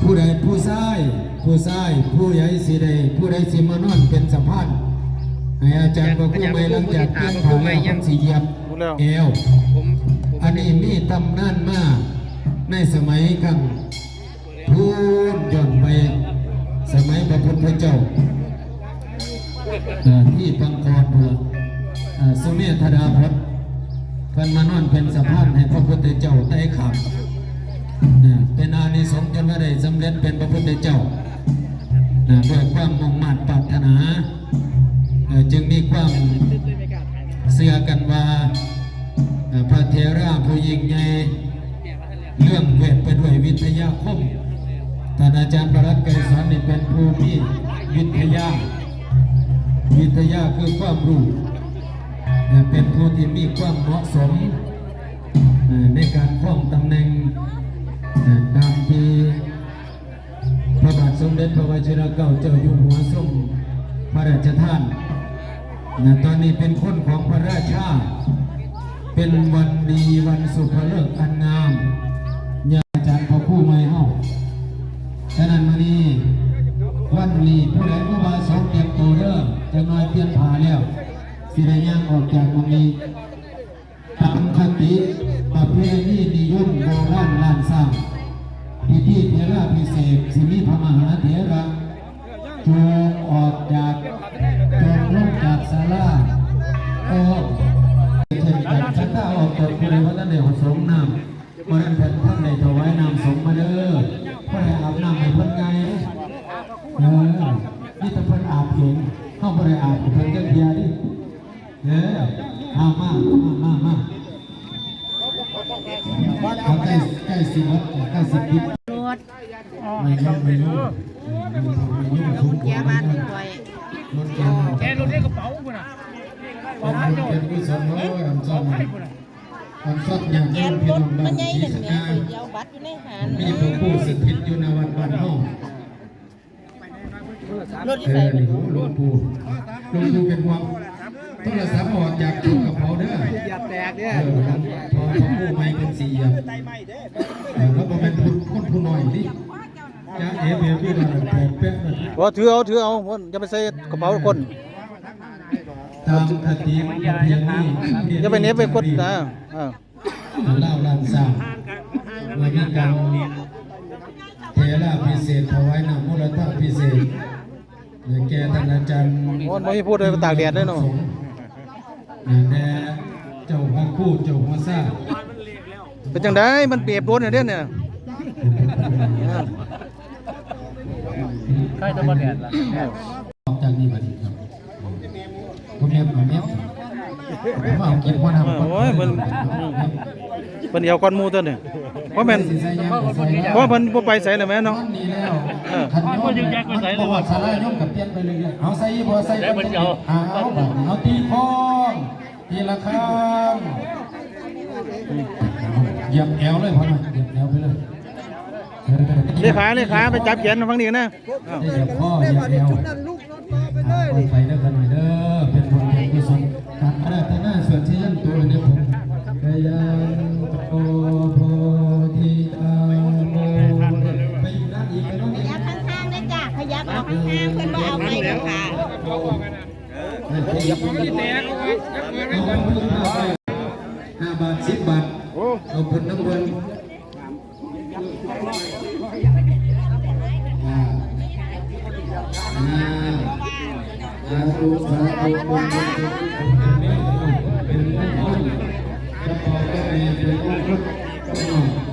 ผู้ใดผู้ชาย ผู้ชาย ผู้ใหญ่สิใดผู้ใดสิมานอนเป็นสะพานให้อาจารย์พระผู้ไม่หลังจากเพียงผ่านแล้วต้องสิเหยียบรู้แล้วเอวผมผมอันนี้มีตำนานมาในสมัยครั้งพูนย้อนไป สมัยพระพุทธเจ้าเอ่อที่ปังกรบุรเอ่อ สุเมธดาพจน์เพิ่นมานอนเป็นสะพานให้พระพุทธเจ้าไต่ขับเป็นอานิสงส์จนว่าได้สำเร็จเป็นพระพุทธเจ้าด้วยความมุ่งมั่นปรารถนา จึงมีความเสื่อกันว่าพระเทราผู้ยิ่งใหญ่เรื่องเวทไปด้วยวิทยาคมท่านอาจารย์ประรัตไกรสอนนี่เป็นผู้มีวิทยา วิทยาคือความรู้ เป็นผู้ที่มีความเหมาะสมในการครองตำแหน่งตามที่พระบาทสมเด็จพระวชิรเกล้าเจ้าอยู่หัวทรงพระราชทานตอนนี้เป็นคนของพระราชา เป็นวันดีวันสุภเลิกอันงามอยาอาจารย์พอคู่ไม่เฮาฉะนั้นมานี้วันนี้ผู้ใดผู้มาสองเตรียมตัวเด้อจะน้อยเปลี่ยนผ่าแล้ว สิได้ย่างออกจากตรงนี้ตามคติประเพณีนิยมโบราณล้านสร้างพิธีเทราพิเศษสิมีพระมหาเถระจงออกจากจงลงจากศาลาโอ้เช่นกันฉันถ้าออกกฎผู้ใดว่าท่านได้ผสมน้ำวันนั้นท่านท่านได้ถวายน้ำสงมาเด้อเพื่อให้อาบน้ำให้พิ่นไงเออนี่แต่เพิ่นอาบเองเข้าบ่ได้อาบเพิ่นจังเทียดิ เออเอามามามามาเอาใกล้ใกล้สิหมดใกล้สิปิดรถไม่ยุ่งไม่ยุ่งไม่ยุ่งไม่ยุ่งเกียร์บ้านถึงไว้มันเกี่ยวแกรถเรียกกระเป๋าพุ่นน่ะผมเป็นกุศลโอ้ยอันซ่อนอันซ่อนอย่างแกนี้นพี่รน้ถองบ้ามันนใหญ่ที่หนึ่งสแม่กาเดียวบัตรอยู่ในหารมีพระผู้สถิตอยู่ในวัดบ้านห้องรถที่เอใส่อนี่หลวงปู่หลวงปู่เป็นห่วงโทรศัพท์ออกจากตู้กับเขาเด้ออย่าแตกเอเนี่ยอพอพระผู้ไม่เป็นสี่เหลี่ยมเออแล้วก็เป็นผู้คนผู้น้อยดิจ้าเอ๋เบลพี่เราแผลเป๊ะเลยว่าถือเอาถือเอามันอย่าไปใส่กระเป๋าคนตามคติประเพณีอย่าไปเน็บไปกดนะอ่าเล่าลานสร้างเมื่อมีการเทระพิเศษถวายน้ำมูลธรรมพิเศษแก่ท่านอาจารย์โอ้ยบ่มีพูดเลยตากแดดเลยเนาะ แด่เจ้าพระคู่เจ้าหัวซ่าเป็นจังไดมันเปรียบรถเนี่ยเด้เนี่ยใกล้จะบ่แดดละออกจากนี่บัดนี้ครับผมเมียผมเมียผมเอาเก็บหัวหน้าโอ้ยมันเพิ่นเอาก้อนหมูตัวเนี่ยเพราะแม่นเพราะเพิ่นบ่ไปใส่แล้วแม่เนาะนี่แล้วขันโยมมันประวัติศาสตร์โยมกับเปลี่ยนไปเรื่อยๆเอาใส่บ่ใส่ไปเรื่อยๆเอาบัดนี้เอาตีคอ งตีละครั้งเหยียบแอวเลยพอหน่อยเหยียบแอวไปเลยเลขาเลขาไปจับแขนฟังนี่นะอ้าวเหยียบข้อเหยียบแอวไปเด้อกันหน่อยเด้อเป็นผลเป็นกุศลการพัฒนาส่วนที่ยั่งตัวเนี่ยผมกายังโอโพธิอาโมไปอยู่ด้านอีกไปด้านอีกยับข้างๆได้จ้ะขยับออกข้างๆเพิ่นบ่เอาไปหรอกค่ะ ห้าบาทสิบบาทเอาผลน้ำเงินอาตุสาธุบุญบุญบุญเป็นคลเป็นมงคลจะพอก็มีเป็นมงคล